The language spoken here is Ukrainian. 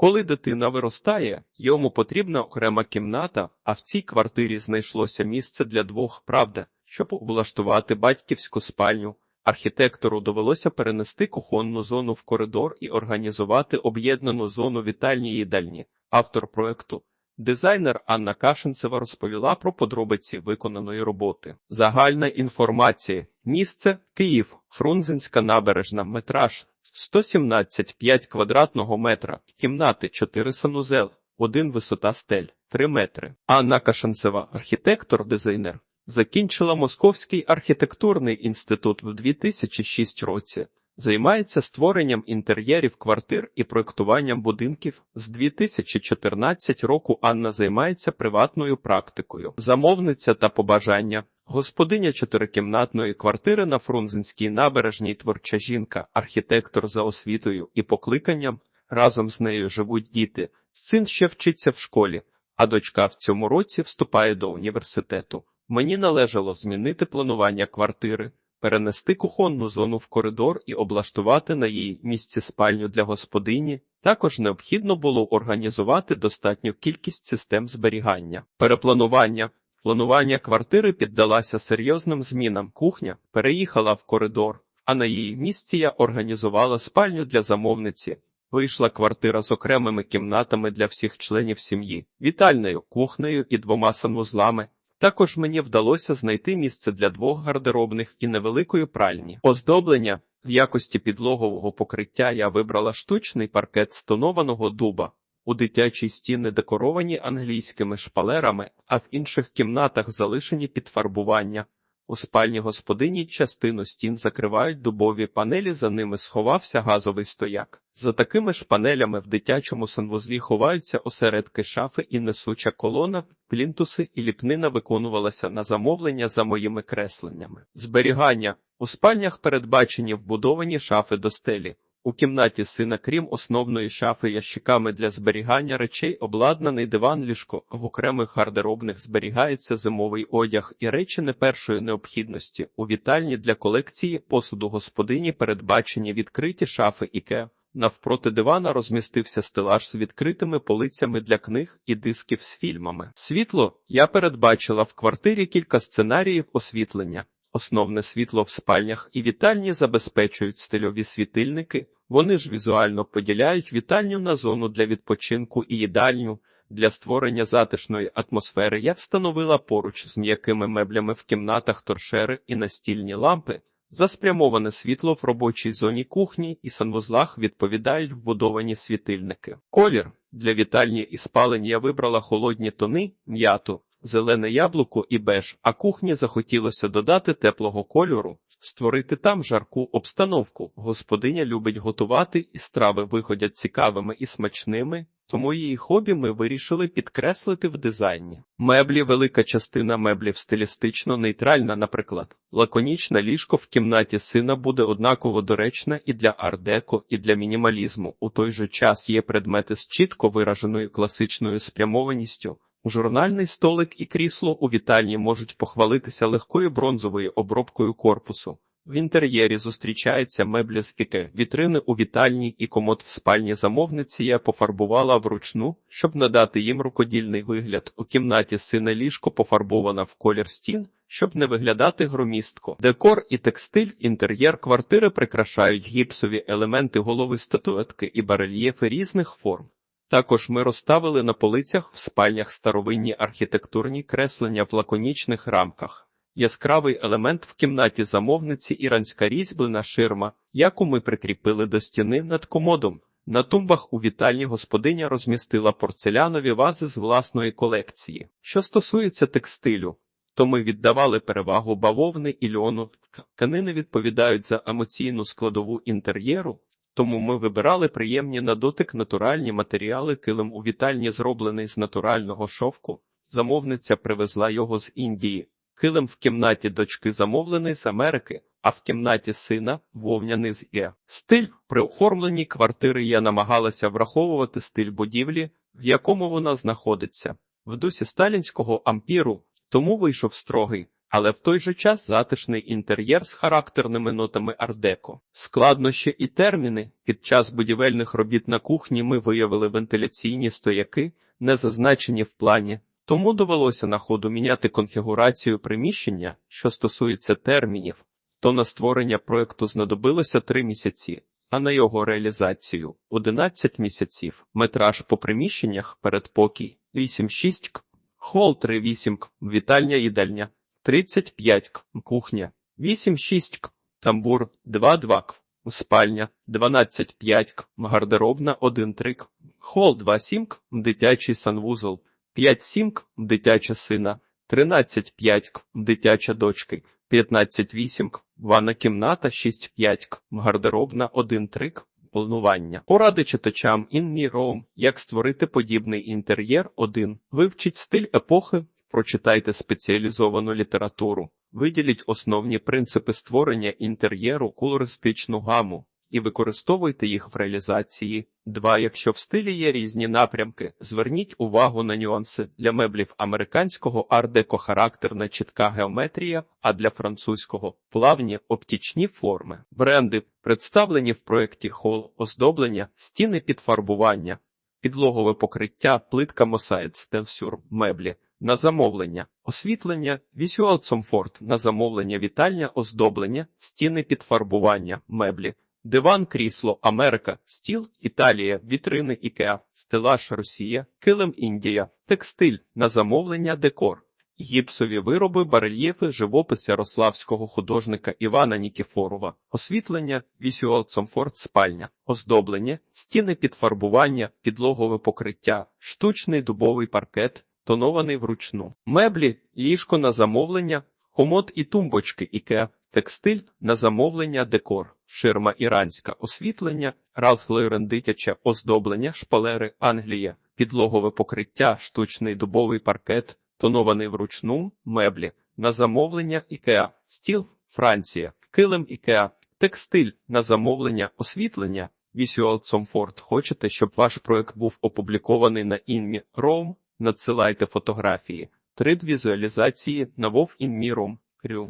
Коли дитина виростає, йому потрібна окрема кімната, а в цій квартирі знайшлося місце для двох, правда, щоб облаштувати батьківську спальню. Архітектору довелося перенести кухонну зону в коридор і організувати об'єднану зону вітальні їдальні. Автор проекту Дизайнер Анна Кашинцева розповіла про подробиці виконаної роботи. Загальна інформація. Місце Київ, Фрунзенська набережна, метраж 117,5 квадратного метра, кімнати 4 санузел, 1 висота стель, 3 метри. Анна Кашинцева, архітектор-дизайнер, закінчила Московський архітектурний інститут в 2006 році. Займається створенням інтер'єрів квартир і проєктуванням будинків. З 2014 року Анна займається приватною практикою. Замовниця та побажання. Господиня чотирикімнатної квартири на Фрунзенській набережній творча жінка, архітектор за освітою і покликанням. Разом з нею живуть діти. Син ще вчиться в школі, а дочка в цьому році вступає до університету. Мені належало змінити планування квартири перенести кухонну зону в коридор і облаштувати на її місці спальню для господині. Також необхідно було організувати достатню кількість систем зберігання. Перепланування. Планування квартири піддалася серйозним змінам. Кухня переїхала в коридор, а на її місці я організувала спальню для замовниці. Вийшла квартира з окремими кімнатами для всіх членів сім'ї, вітальною, кухнею і двома санвузлами. Також мені вдалося знайти місце для двох гардеробних і невеликої пральні. Оздоблення в якості підлогового покриття я вибрала штучний паркет з тонованого дуба. У дитячій стіни декоровані англійськими шпалерами, а в інших кімнатах залишені підфарбування. У спальні господині частину стін закривають дубові панелі, за ними сховався газовий стояк. За такими ж панелями в дитячому санвузлі ховаються осередки шафи і несуча колона, плінтуси і ліпнина виконувалася на замовлення за моїми кресленнями. Зберігання у спальнях передбачені вбудовані шафи до стелі. У кімнаті сина, крім основної шафи ящиками для зберігання речей, обладнаний диван ліжко. В окремих гардеробних зберігається зимовий одяг і речі не першої необхідності. У вітальні для колекції посуду господині передбачені відкриті шафи Іке. Навпроти дивана розмістився стелаж з відкритими полицями для книг і дисків з фільмами. Світло я передбачила в квартирі кілька сценаріїв освітлення. Основне світло в спальнях і вітальні забезпечують стильові світильники. Вони ж візуально поділяють вітальню на зону для відпочинку і їдальню. Для створення затишної атмосфери я встановила поруч з м'якими меблями в кімнатах торшери і настільні лампи. За спрямоване світло в робочій зоні кухні і санвузлах відповідають вбудовані світильники. Колір для вітальні і спалень я вибрала холодні тони, м'яту, зелене яблуко і беж, а кухні захотілося додати теплого кольору, створити там жарку обстановку. Господиня любить готувати, і страви виходять цікавими і смачними. Тому її хобі ми вирішили підкреслити в дизайні. Меблі, велика частина меблів стилістично нейтральна, наприклад, лаконічне ліжко в кімнаті сина буде однаково доречне і для ардеко, і для мінімалізму. У той же час є предмети з чітко вираженою класичною спрямованістю. Журнальний столик і крісло у вітальні можуть похвалитися легкою бронзовою обробкою корпусу. В інтер'єрі зустрічаються меблі з іке, вітрини у вітальні і комод в спальні замовниці я пофарбувала вручну, щоб надати їм рукодільний вигляд. У кімнаті сине ліжко пофарбована в колір стін, щоб не виглядати громістко. Декор і текстиль, інтер'єр квартири прикрашають гіпсові елементи голови статуетки і барельєфи різних форм. Також ми розставили на полицях в спальнях старовинні архітектурні креслення в лаконічних рамках. Яскравий елемент в кімнаті замовниці іранська різьблена ширма, яку ми прикріпили до стіни над комодом. На тумбах у вітальні господиня розмістила порцелянові вази з власної колекції. Що стосується текстилю, то ми віддавали перевагу бавовни і льону. Тканини відповідають за емоційну складову інтер'єру, тому ми вибирали приємні на дотик натуральні матеріали. Килим у вітальні зроблений з натурального шовку. Замовниця привезла його з Індії. Килим в кімнаті дочки замовлений з Америки, а в кімнаті сина вовняний з Є. Стиль при оформленні квартири я намагалася враховувати стиль будівлі, в якому вона знаходиться. В дусі сталінського ампіру, тому вийшов строгий, але в той же час затишний інтер'єр з характерними нотами ардеко. Складнощі і терміни. Під час будівельних робіт на кухні ми виявили вентиляційні стояки, не зазначені в плані. Тому довелося на ходу міняти конфігурацію приміщення, що стосується термінів, то на створення проекту знадобилося 3 місяці, а на його реалізацію 11 місяців. Метраж по приміщеннях передпокій 8-6 к, хол 3-8 к, вітальня їдальня 35 к, кухня 8-6 к, тамбур 2-2 к, спальня 12-5 к, гардеробна 1-3 к, хол 2-7 к, дитячий санвузол 5-7 к, дитяча сина 13-5 к, дитяча дочки 15-8 к, ванна кімната 6-5 к, гардеробна 1-3 к, планування. Поради читачам In Room, як створити подібний інтер'єр 1. Вивчіть стиль епохи, прочитайте спеціалізовану літературу, виділіть основні принципи створення інтер'єру, колористичну гаму і використовуйте їх в реалізації. 2. Якщо в стилі є різні напрямки, зверніть увагу на нюанси. Для меблів американського ардеко характерна чітка геометрія, а для французького плавні оптічні форми. Бренди представлені в проєкті хол, оздоблення, стіни підфарбування, підлогове покриття, плитка Mosaic Stensure, меблі. На замовлення, освітлення, Comfort, на замовлення вітальня, оздоблення, стіни підфарбування, меблі, диван, крісло, Америка, стіл, Італія, вітрини Ікеа, стелаж Росія, килим Індія, текстиль, на замовлення декор, гіпсові вироби, барельєфи, живопис ярославського художника Івана Нікіфорова, освітлення, Visual Comfort, спальня, оздоблення, стіни підфарбування, підлогове покриття, штучний дубовий паркет, тонований вручну, меблі, ліжко на замовлення, комод і тумбочки Ікеа, текстиль на замовлення декор, ширма іранська, освітлення, Ралф Лейрен дитяче оздоблення, шпалери Англія, підлогове покриття, штучний дубовий паркет, тонований вручну, меблі, на замовлення Ікеа, стіл, Франція, килим Ікеа, текстиль на замовлення, освітлення, Visual Comfort. Хочете, щоб ваш проект був опублікований на Інмі Ром? Надсилайте фотографії. Трид візуалізації на Вов Інміром.